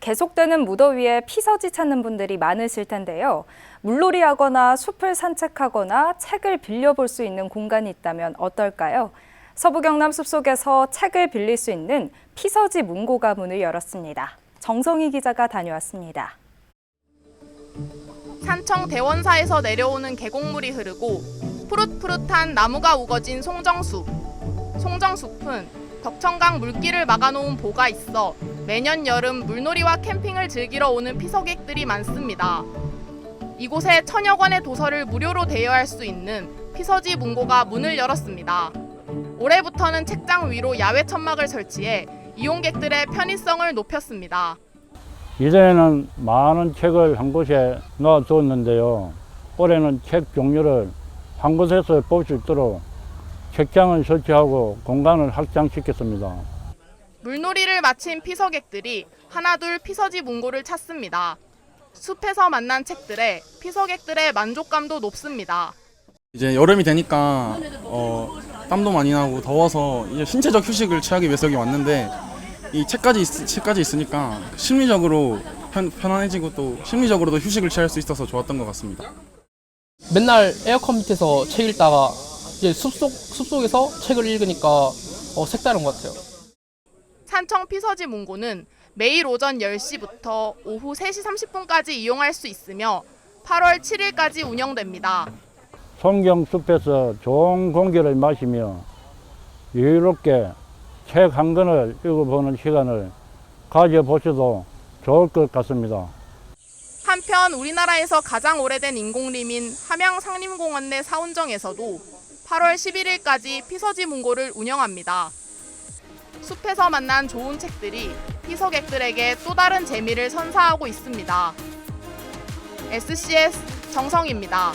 계속되는 무더위에 피서지 찾는 분들이 많으실 텐데요. 물놀이 하거나 숲을 산책하거나 책을 빌려볼 수 있는 공간이 있다면 어떨까요? 서부 경남 숲속에서 책을 빌릴 수 있는 피서지 문고가 문을 열었습니다. 정성희 기자가 다녀왔습니다. 산청 대원사에서 내려오는 계곡물이 흐르고 푸릇푸릇한 나무가 우거진 송정숲. 송정숲은 덕천강 물길을 막아놓은 보가 있어 매년 여름 물놀이와 캠핑을 즐기러 오는 피서객들이 많습니다. 이곳에 천여 권의 도서를 무료로 대여할 수 있는 피서지 문고가 문을 열었습니다. 올해부터는 책장 위로 야외 천막을 설치해 이용객들의 편의성을 높였습니다. 이전에는 많은 책을 한 곳에 놓아두었는데요. 올해는 책 종류를 한 곳에서 볼 수 있도록 책장을 설치하고 공간을 확장시켰습니다. 물놀이를 마친 피서객들이 하나둘 피서지 문고를 찾습니다. 숲에서 만난 책들에 피서객들의 만족감도 높습니다. 이제 여름이 되니까 어, 땀도 많이 나고 더워서 이제 신체적 휴식을 취하기 위해서 여기 왔는데 이 책까지 있, 책까지 있으니까 심리적으로 편, 편안해지고 또 심리적으로도 휴식을 취할 수 있어서 좋았던 것 같습니다. 맨날 에어컨 밑에서 책 읽다가 이제 숲속 숲속에서 책을 읽으니까 어, 색다른 것 같아요. 산청 피서지 문고는 매일 오전 10시부터 오후 3시 30분까지 이용할 수 있으며 8월 7일까지 운영됩니다. 송경 숲에서 좋은 공기를 마시며 여유롭게 책 한 권을 읽어보는 시간을 가져보셔도 좋을 것 같습니다. 한편 우리나라에서 가장 오래된 인공림인 함양 상림공원 내 사운정에서도 8월 11일까지 피서지 문고를 운영합니다. 숲에서 만난 좋은 책들이 피서객들에게 또 다른 재미를 선사하고 있습니다. SCS 정성입니다.